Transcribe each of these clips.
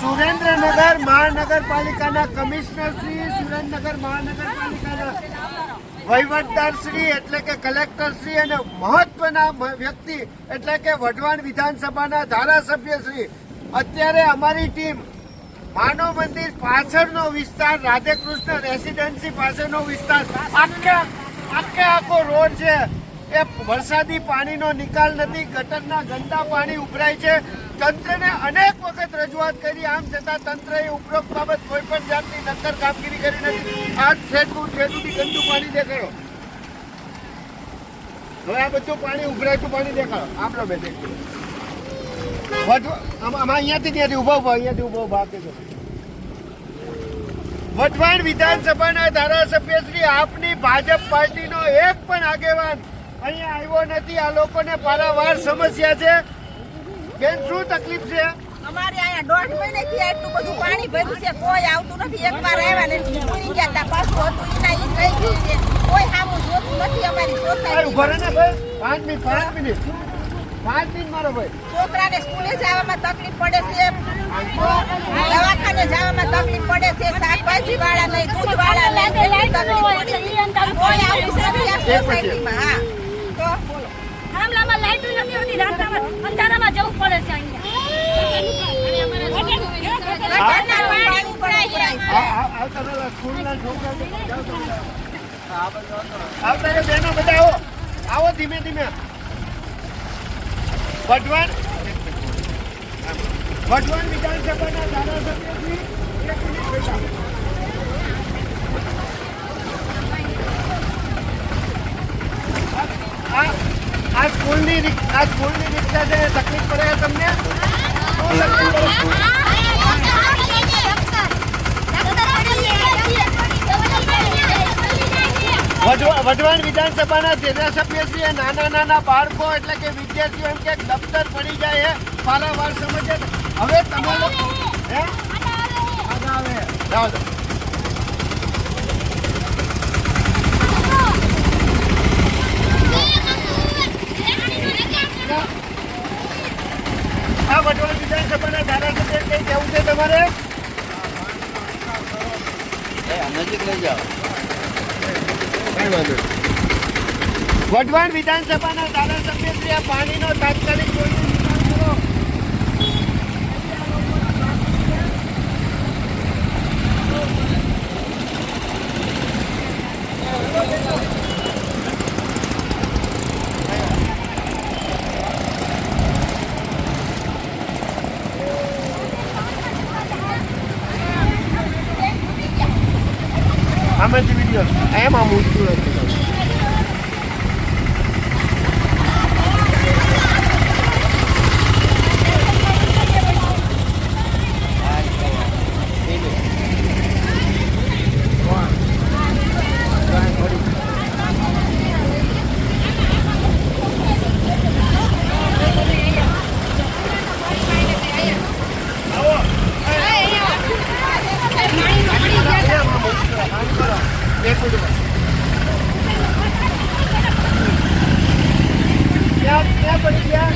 સુરેન્દ્રનગર મહાનગરપાલિકાના કમિશનર શ્રી, સુરેન્દ્રનગર મહાનગરપાલિકાના વહીવટદાર શ્રી, એટલે કે કલેક્ટર શ્રી અને મહત્વના વ્યક્તિ, એટલે કે વઢવાણ વિધાનસભાના ધારાસભ્ય શ્રી. અત્યારે અમારી ટીમ માનવ મંદિર પાછળનો વિસ્તાર, રાધેકૃષ્ણ રેસિડેન્સી પાછળનો વિસ્તાર. આખે આખે આખો રોડ છે. એ વરસાદી પાણીનો નિકાલ નથી, ગટરના ગંદા પાણી ઉભરાય છે. તંત્રને અનેક વખત રજૂઆત કરી, આમ છતાં તંત્રએ ઉપરોક્ત બાબત કોઈ પણ જાતની નક્કર કામગીરી કરી નથી. આ ઠેઠું ઠેઠુંથી ગંદુ પાણી દેખાડો. હવે આ બધું પાણી ઉભરાયતું પાણી દેખાડો. આપણો બે દેખાડો આમાં અહીંયાથી ત્યાંથી ઊભા ઊભો અહીંયાથી ઊભો ઊભા આપી વઢવાણ વિધાનસભાના ધારાસભ્ય શ્રી આપની ભાજપ પાર્ટીનો એક પણ આગેવાન અહીંયા આવ્યો નથી આ લોકોને પારાવાર સમસ્યા છે. બેન શું તકલીફ છે? અમારે અહીંયા દોઢ મહિનેથી એટલું બધું પાણી ભર્યું છે કોઈ આવતું નથી. એક વાર આવ્યા ને ભૂલી ગયા તા પાછું હતું એના ઈ થઈ ગયું છે. કોઈ સામું જોતું નથી અમારી સોસાયટી ઊભા રહે ને ભાઈ. પાંચ મિનિટ પાંચ મિનિટ. પાંચ મિનિટ મારો ભાઈ. છોકરાને સ્કૂલે જવામાં તકલીફ પડે છે. દવાખાને જવામાં તકલીફ પડે છે. શાકભાજી વાળા નહીં દૂધ વાળા નહીં તકલીફ પડે છે. કોઈ આવું નથી આ સોસાયટીમાં હા. તો બોલો થાંભલામાં લાઈટો નથી હોતી રાતના અંધારામાં જવું પડે છે અહીંયા. આવો. આવો. ધીમે ધીમે. વઢવાણ વઢવાણ વિધાનસભાના ધારાસભ્યશ્રી એક મિનિટ બેઠા. આ આ સ્કૂલની આ સ્કૂલની રિક્ષા છે તકલીફ પડે તમને? વઢવાણ વિધાનસભાના ધારાસભ્યશ્રીએ નાના નાના બાળકો એટલે કે વિદ્યાર્થીઓ એમ કે દફતર પડી જાય છે પારાવાર સમજે હવે તમારો હે? આવે. જાઓ. વઢવાણ વિધાનસભાના ધારાસભ્ય કઈ કેવું છે તમારે નજીક લઈ જાઓ કઈ. વઢવાણ વિધાનસભાના ધારાસભ્ય શ્રી આ પાણીનો તાત્કાલિક ધોરણે નિકાલ કરો. આમાંથી વીડિયો એમ આમ ઊંચું હતું એક મિનિટ ક્યાં ક્યાં પડી ગયા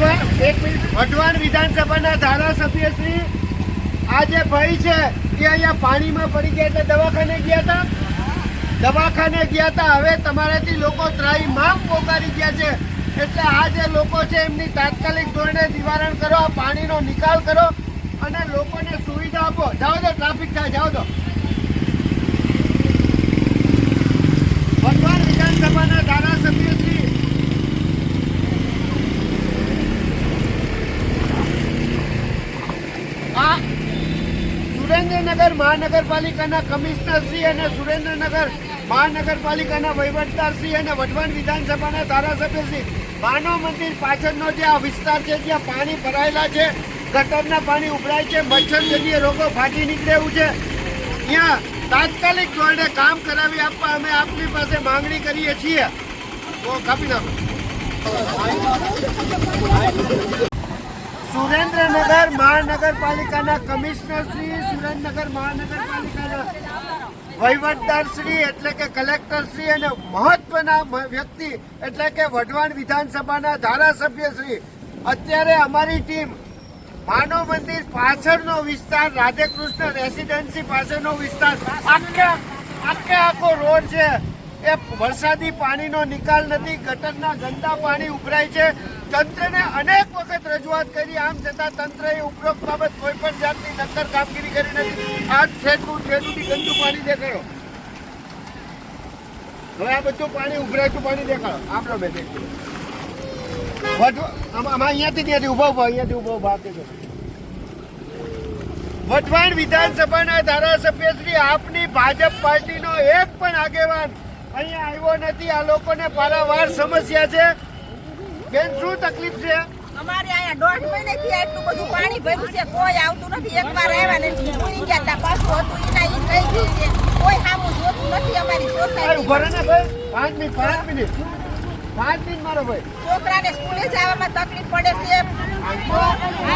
વઢવાણ વઢવાણ એટલે દવાખાને ગયા હતા હવે તમારાથી લોકો ત્રાહીમામ પોકારી ગયા છે. એટલે આ જે લોકો છે એમની તાત્કાલિક ધોરણે નિવારણ કરો પાણીનો નિકાલ કરો અને લોકોને સુવિધા આપો. જાઓ તો ટ્રાફિક થાય, જાઓ તો. ભગવાન વિધાનસભાના ધારાસભ્ય શ્રી આ સુરેન્દ્રનગર મહાનગરપાલિકાના કમિશનર શ્રી અને સુરેન્દ્રનગર, મહાનગરપાલિકાના વહીવટદાર શ્રી અને વઢવાણ વિધાનસભાના ધારાસભ્ય શ્રી. માનવ મંદિર પાછળનો જે આ વિસ્તાર છે ત્યાં પાણી ભરાયેલા છે, ગટરના પાણી ઉભરાય છે મચ્છરજન્ય રોગો ફાટી નીકળે એવું છે. ત્યાં તાત્કાલિક ધોરણે કામ કરાવી આપવા અમે આપની પાસે માંગણી કરીએ છીએ. તો કાપી નાખો. સુરેન્દ્રનગર, મહાનગરપાલિકાના કમિશનર શ્રી સુરેન્દ્રનગર મહાનગરપાલિકાના વહીવટદાર શ્રી એટલે કે કલેક્ટર શ્રી અને મહત્વના વ્યક્તિ એટલે કે વઢવાણ વિધાનસભાના ધારાસભ્ય શ્રી. અત્યારે અમારી ટીમ માનવ મંદિર પાછળનો વિસ્તાર, રાધેકૃષ્ણ રેસિડેન્સી પાછળનો વિસ્તાર. આખે આખે આખો રોડ છે. એ વરસાદી પાણીનો નિકાલ નથી, ગટરના ગંદા પાણી ઉભરાય છે. તંત્રને અનેક વખત રજૂઆત કરી, આમ છતાં તંત્રએ ઉપરોક્ત બાબત કોઈ પણ જાતની નક્કર કામગીરી કરી નથી. આ ઠેઠું ઠેઠુંથી ગંદુ પાણી દેખાડો. હવે આ બધું પાણી ઉભરાતું પાણી દેખાડો. આપણો બે આમાં અહીંયાથી ત્યાંથી ઊભા ઊભા અહીંયાથી ઊભા ઊભા આપી વઢવાણ વિધાનસભાના ધારાસભ્ય શ્રી આપની ભાજપ પાર્ટીનો એક પણ આગેવાન અહીંયા આવ્યો નથી આ લોકોને પારાવાર સમસ્યા છે. બેન શું તકલીફ છે? અમારે અહીંયા દોઢ મહિનેથી આટલું બધું પાણી ભર્યું છે કોઈ આવતું નથી. એકવાર આવ્યા ને ભૂલી ગયા તા પાછું હતું એના ઈ થઈ ગયું છે. કોઈ સામું જોતું નથી અમારી સોસાયટી ઊભા રહે ને ભાઈ પાંચ મિનિટ પાંચ મિનિટ. પાંચ મિનિટ મારો ભાઈ. છોકરાને સ્કૂલે જવામાં તકલીફ પડે છે.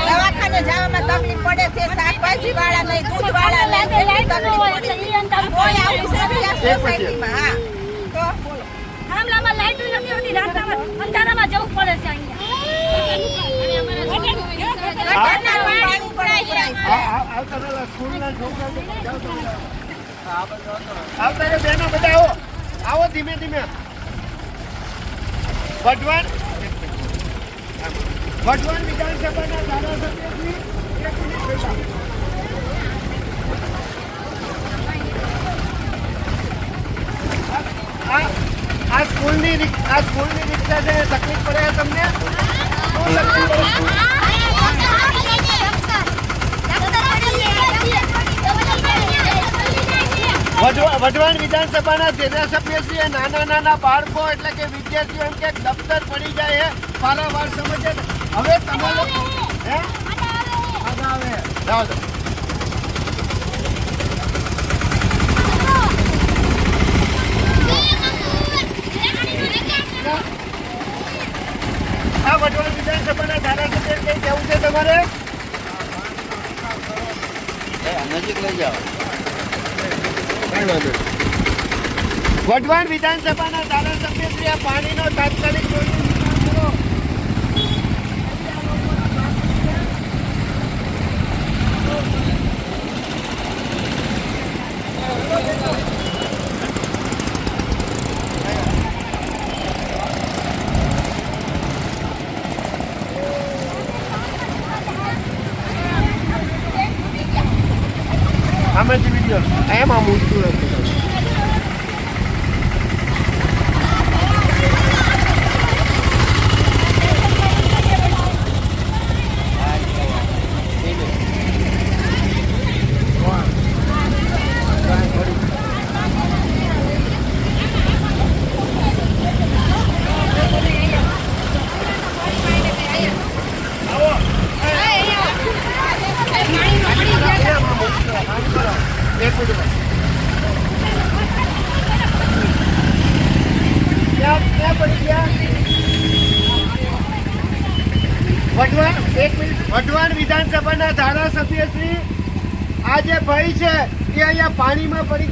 દવાખાને જવામાં તકલીફ પડે છે. શાકભાજી વાળા નહીં દૂધ વાળા નહીં તકલીફ પડે. કોઈ આવતું નથી આ સોસાયટીમાં હા. થાંભલામાં લાઈટ નથી હોતી, રાતના અંધારામાં જવું પડે છે અહીંયા આવો ધીમે ધીમે વઢવાણ વઢવાણ વિધાનસભાના મિનિટ પહેલા. આ સ્કૂલની આ સ્કૂલની રીક્ષા છે તકલીફ પડે તમને? વઢવાણ વિધાનસભાના ધારાસભ્યશ્રીએ નાના નાના બાળકો એટલે કે વિદ્યાર્થીઓ એમ કે દફતર પડી જાય છે પારાવાર સમજે હવે તમારો હે? આવે. જાઓ તો. આ વઢવાણ વિધાનસભાના ધારાસભ્ય કઈ કેવું છે તમારે એ નજીક લઈ જાઓ વઢવાણ વિધાનસભાના ધારાસભ્ય શ્રી આ પાણીનો તાત્કાલિક કરો. આમાંથી વીડિયો એમાં મૂકતું હતું એક મિનિટ પડી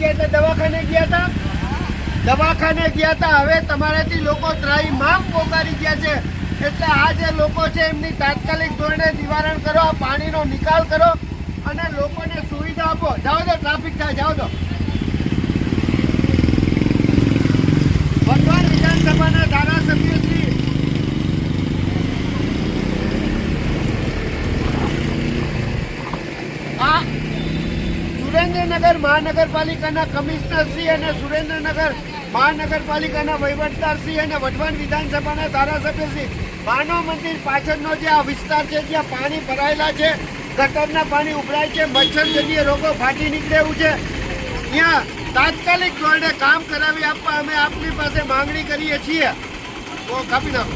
ગયા એટલે દવાખાને ગયા હતા દવાખાને ગયા હતા હવે તમારાથી લોકો ત્રાહીમામ પોકારી ગયા છે. એટલે આ જે લોકો છે, એમની તાત્કાલિક ધોરણે નિવારણ કરો પાણીનો નિકાલ કરો અને લોકોને સુવિધા આપો. જાઓ તો ટ્રાફિક થાય, જાઓ તો વઢવાણ વિધાનસભાના ધારાસભ્ય શ્રી આ સુરેન્દ્રનગર મહાનગરપાલિકાના કમિશનર શ્રી અને સુરેન્દ્રનગર મહાનગરપાલિકાના વહીવટદારશ્રી અને વઢવાણ વિધાનસભાના ધારાસભ્યશ્રી માનવ મંદિર પાછળનો જે આ વિસ્તાર છે, જ્યાં પાણી ભરાયેલા છે, ગટરના પાણી ઉભરાય છે મચ્છરજન્ય રોગો ફાટી નીકળે એવું છે. ત્યાં તાત્કાલિક ધોરણે કામ કરાવી આપવા અમે આપની પાસે માંગણી કરીએ છીએ. તો કાપી નાખો.